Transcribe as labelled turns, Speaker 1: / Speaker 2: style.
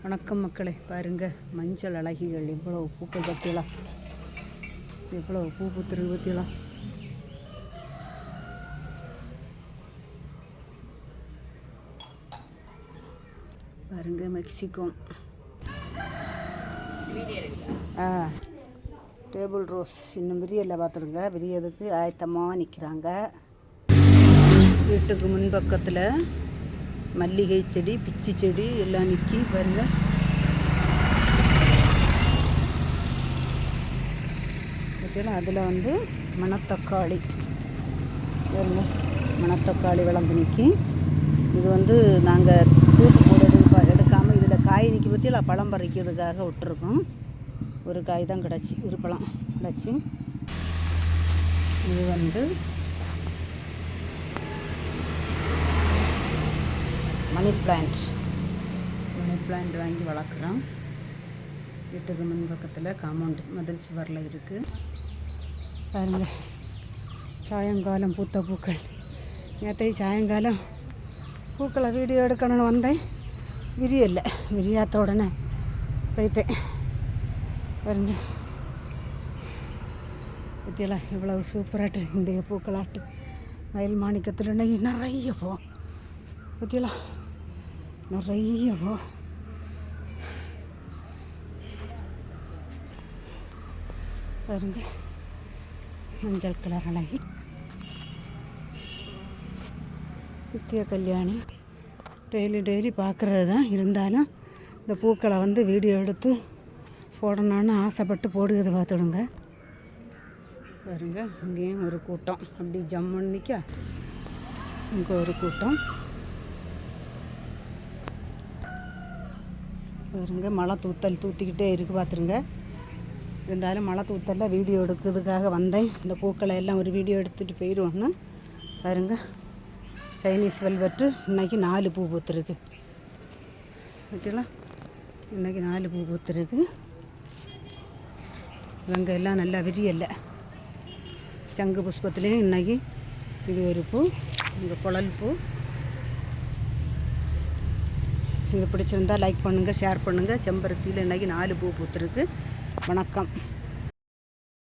Speaker 1: வணக்கம் மக்களே பாருங்க மஞ்சள் அழகிகள் எவ்வளோ பூக்கள் பற்றியலாம் எவ்வளோ பூ பூத்துருக்கு பற்றியலாம் பாருங்க மெக்சிகோ. ஆ டேபிள் ரோஸ். இன்னும் விரியலை பார்த்துருங்க விரியதுக்கு ஆயத்தமாக நிற்கிறாங்க வீட்டுக்கு முன்பக்கத்தில் மல்லிகை செடி பிச்சி செடி எல்லாம் நிற்கி பாருங்க. பார்த்தீங்களா அதில் வந்து மணத்தக்காளி. பாருங்க மணத்தக்காளி வளர்ந்து நிற்கி இது வந்து நாங்கள் சூப்பு போடுறது எடுக்காமல் இதில் காய் நிற்கி பற்றியில் பழம் பறிக்கிறதுக்காக விட்டுருக்கோம். ஒரு காய் தான் கிடச்சி ஒரு பழம் கிடச்சி. இது வந்து மணி பிளான்ட் மணி பிளான்ட் வாங்கி வளர்க்குறோம். வீட்டுக்கு முன் பக்கத்தில் காம்பவுண்ட் மதில் சுவரில் இருக்குது பாருங்க. சாயங்காலம் பூத்த பூக்கள். நேற்றை சாயங்காலம் பூக்களை வீடியோ எடுக்கணும்னு வந்தேன். விரியலை விரியாத்த உடனே போயிட்டேன். பாருங்க. பற்றியெல்லாம் இவ்வளவு சூப்பராட்டு இன்றைய பூக்களாட்டு. மயில் மாணிக்கத்தில் இன்னைக்கு நிறைய போ. பற்றியெல்லாம் நிறைய பாருங்க மஞ்சள் கலர் அழகி. நித்திய கல்யாணி டெய்லி டெய்லி பார்க்குறது தான். இருந்தாலும் இந்த பூக்களை வந்து வீடியோ எடுத்து போடணும்னு ஆசைப்பட்டு போடுகிறது பார்த்துடுங்க பாருங்க இங்கேயும் ஒரு கூட்டம். அப்படி ஜம்முன்னு நிற்க இங்கே ஒரு கூட்டம். பாருங்க மழை தூத்தல் தூத்திக்கிட்டே இருக்கு பார்த்துருங்க இருந்தாலும் மழை தூத்தலில் வீடியோ எடுக்கிறதுக்காக வந்தேன். இந்த பூக்களை எல்லாம் ஒரு வீடியோ எடுத்துகிட்டு போயிடுவோன்னு பாருங்க சைனீஸ் வெல்வெட்டு இன்னைக்கு நாலு பூ பூத்துருக்கு. பார்த்தீங்களா இன்னைக்கு நாலு பூ பூத்துருக்கு. இவங்க எல்லாம் நல்லா விரியலை சங்கு புஷ்பத்துலேயும் இன்றைக்கி இது ஒரு பூ இங்கே குழல் பூ. இது பிடிச்சிருந்தா லைக் பண்ணுங்கள் ஷேர் பண்ணுங்கள் செம்பருத்தியில் இன்றைக்கி நாலு பூ பூத்துருக்கு. வணக்கம்.